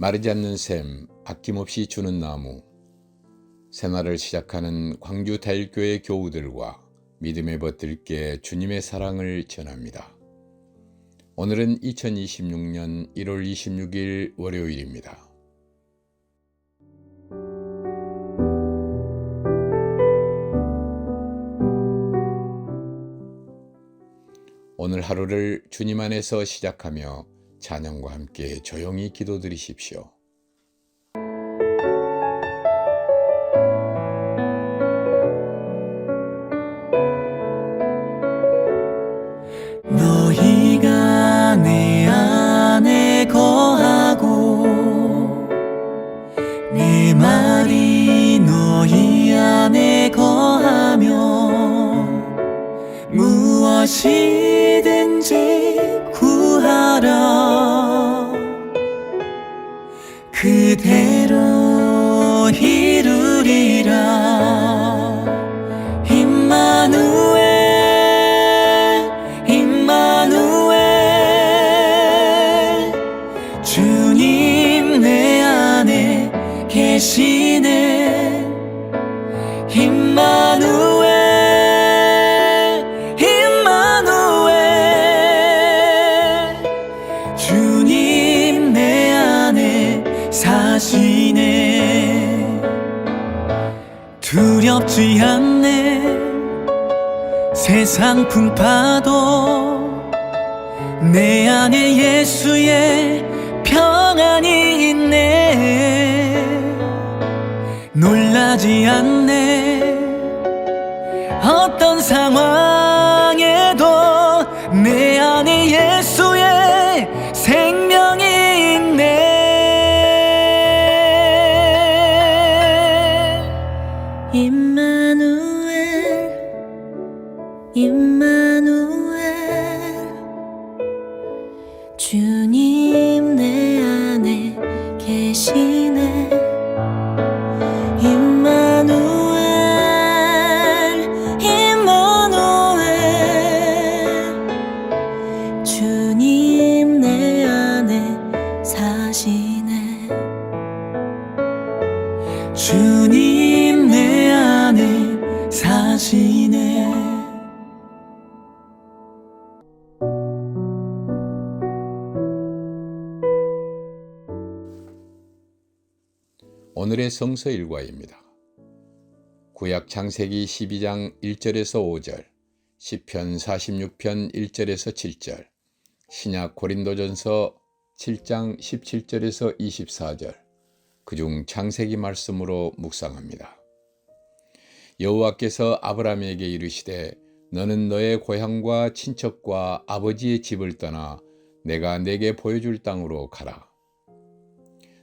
마르지 않는 샘, 아낌없이 주는 나무. 새날을 시작하는 광주 대일교회 교우들과 믿음의 벗들께 주님의 사랑을 전합니다. 오늘은 2026년 1월 26일 월요일입니다. 오늘 하루를 주님 안에서 시작하며 찬양과 함께 조용히 기도드리십시오. 너희가 내 안에 거하고 내 말이 너희 안에 거하면 무엇이 두렵지 않네. 세상 풍파도 내 안에 예수의 평안이 있네. 놀라지 않네. 어떤 상황 오늘의 성서 일과입니다. 구약 창세기 12장 1절에서 5절, 시편 46편 1절에서 7절, 신약 고린도전서 7장 17절에서 24절, 그중 창세기 말씀으로 묵상합니다. 여호와께서 아브라함에게 이르시되 너는 너의 고향과 친척과 아버지의 집을 떠나 내가 내게 보여줄 땅으로 가라.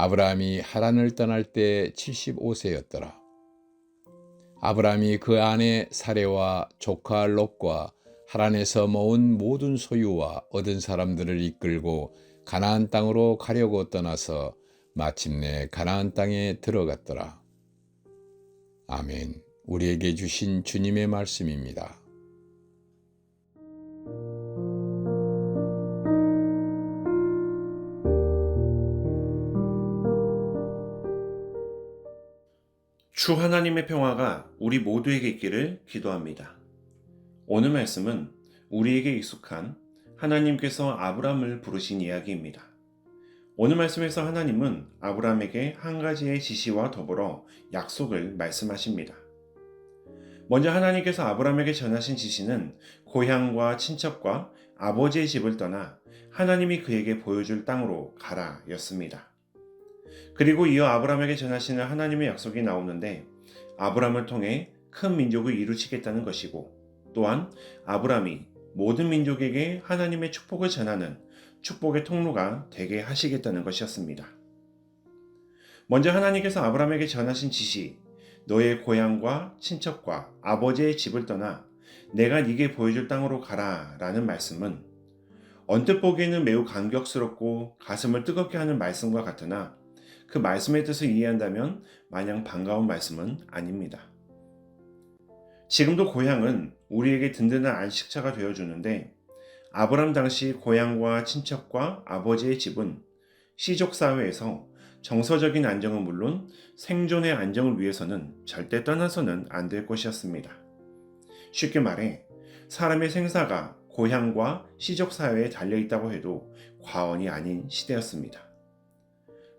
아브라함이 하란을 떠날 때 75세였더라. 아브라함이 그 아내 사레와 조카 롯과 하란에서 모은 모든 소유와 얻은 사람들을 이끌고 가나안 땅으로 가려고 떠나서 마침내 가나안 땅에 들어갔더라. 아멘. 우리에게 주신 주님의 말씀입니다. 주 하나님의 평화가 우리 모두에게 있기를 기도합니다. 오늘 말씀은 우리에게 익숙한 하나님께서 아브람을 부르신 이야기입니다. 오늘 말씀에서 하나님은 아브람에게 한 가지의 지시와 더불어 약속을 말씀하십니다. 먼저 하나님께서 아브람에게 전하신 지시는 고향과 친척과 아버지의 집을 떠나 하나님이 그에게 보여줄 땅으로 가라 였습니다. 그리고 이어 아브람에게 전하시는 하나님의 약속이 나오는데 아브람을 통해 큰 민족을 이루시겠다는 것이고 또한 아브람이 모든 민족에게 하나님의 축복을 전하는 축복의 통로가 되게 하시겠다는 것이었습니다. 먼저 하나님께서 아브라함에게 전하신 지시, 너의 고향과 친척과 아버지의 집을 떠나 내가 네게 보여줄 땅으로 가라 라는 말씀은 언뜻 보기에는 매우 감격스럽고 가슴을 뜨겁게 하는 말씀과 같으나 그 말씀의 뜻을 이해한다면 마냥 반가운 말씀은 아닙니다. 지금도 고향은 우리에게 든든한 안식처가 되어주는데 아브람 당시 고향과 친척과 아버지의 집은 시족 사회에서 정서적인 안정은 물론 생존의 안정을 위해서는 절대 떠나서는 안 될 것이었습니다. 쉽게 말해 사람의 생사가 고향과 시족 사회에 달려 있다고 해도 과언이 아닌 시대였습니다.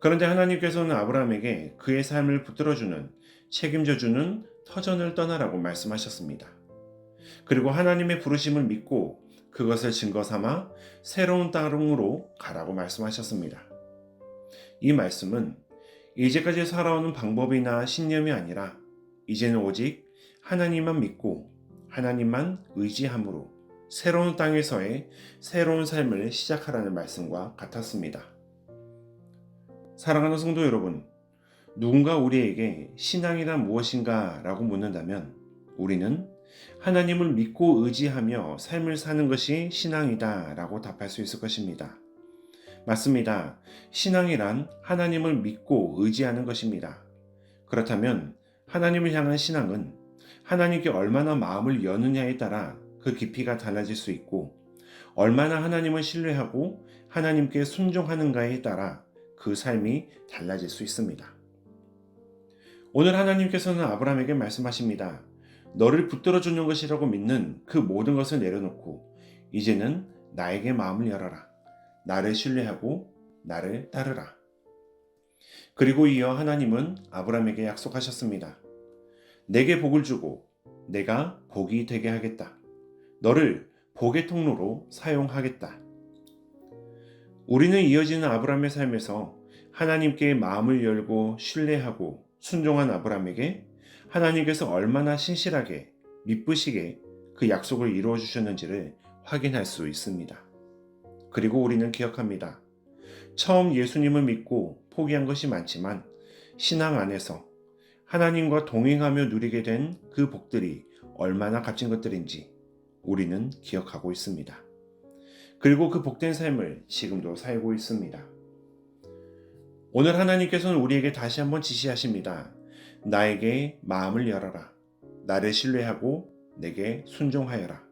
그런데 하나님께서는 아브라함에게 그의 삶을 붙들어주는 책임져주는 터전을 떠나라고 말씀하셨습니다. 그리고 하나님의 부르심을 믿고 그것을 증거 삼아 새로운 땅으로 가라고 말씀하셨습니다. 이 말씀은 이제까지 살아오는 방법이나 신념이 아니라 이제는 오직 하나님만 믿고 하나님만 의지함으로 새로운 땅에서의 새로운 삶을 시작하라는 말씀과 같았습니다. 사랑하는 성도 여러분, 누군가 우리에게 신앙이란 무엇인가 라고 묻는다면 우리는 하나님을 믿고 의지하며 삶을 사는 것이 신앙이다 라고 답할 수 있을 것입니다. 맞습니다. 신앙이란 하나님을 믿고 의지하는 것입니다. 그렇다면 하나님을 향한 신앙은 하나님께 얼마나 마음을 여느냐에 따라 그 깊이가 달라질 수 있고 얼마나 하나님을 신뢰하고 하나님께 순종하는가에 따라 그 삶이 달라질 수 있습니다. 오늘 하나님께서는 아브라함에게 말씀하십니다. 너를 붙들어 주는 것이라고 믿는 그 모든 것을 내려놓고 이제는 나에게 마음을 열어라. 나를 신뢰하고 나를 따르라. 그리고 이어 하나님은 아브라함에게 약속하셨습니다. 내게 복을 주고 내가 복이 되게 하겠다. 너를 복의 통로로 사용하겠다. 우리는 이어지는 아브라함의 삶에서 하나님께 마음을 열고 신뢰하고 순종한 아브라함에게 하나님께서 얼마나 신실하게 믿으시게 그 약속을 이루어 주셨는지를 확인할 수 있습니다. 그리고 우리는 기억합니다. 처음 예수님을 믿고 포기한 것이 많지만 신앙 안에서 하나님과 동행하며 누리게 된 그 복들이 얼마나 값진 것들인지 우리는 기억하고 있습니다. 그리고 그 복된 삶을 지금도 살고 있습니다. 오늘 하나님께서는 우리에게 다시 한번 지시하십니다. 나에게 마음을 열어라. 나를 신뢰하고 내게 순종하여라.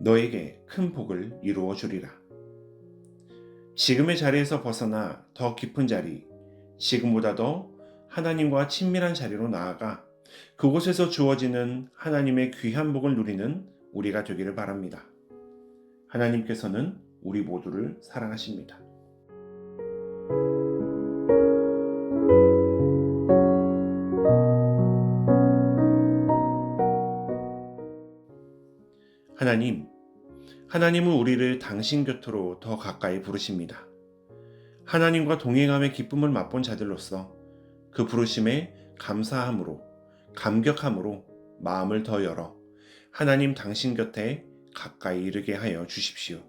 너에게 큰 복을 이루어 주리라. 지금의 자리에서 벗어나 더 깊은 자리, 지금보다 더 하나님과 친밀한 자리로 나아가 그곳에서 주어지는 하나님의 귀한 복을 누리는 우리가 되기를 바랍니다. 하나님께서는 우리 모두를 사랑하십니다. 하나님, 하나님은 우리를 당신 곁으로 더 가까이 부르십니다. 하나님과 동행함의 기쁨을 맛본 자들로서 그 부르심에 감사함으로, 감격함으로 마음을 더 열어 하나님 당신 곁에 가까이 이르게 하여 주십시오.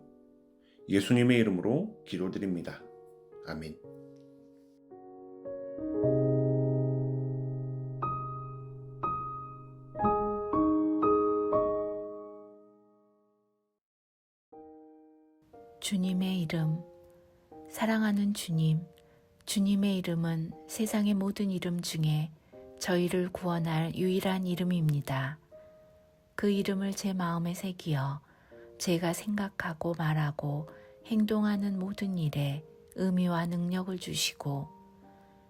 예수님의 이름으로 기도드립니다. 아멘. 이름, 사랑하는 주님, 주님의 이름은 세상의 모든 이름 중에 저희를 구원할 유일한 이름입니다. 그 이름을 제 마음에 새기어 제가 생각하고 말하고 행동하는 모든 일에 의미와 능력을 주시고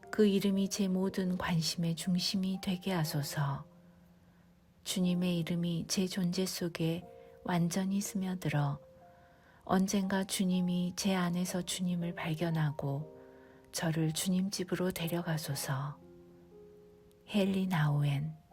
그 이름이 제 모든 관심의 중심이 되게 하소서. 주님의 이름이 제 존재 속에 완전히 스며들어 언젠가 주님이 제 안에서 주님을 발견하고 저를 주님 집으로 데려가소서. 헬리 나우엔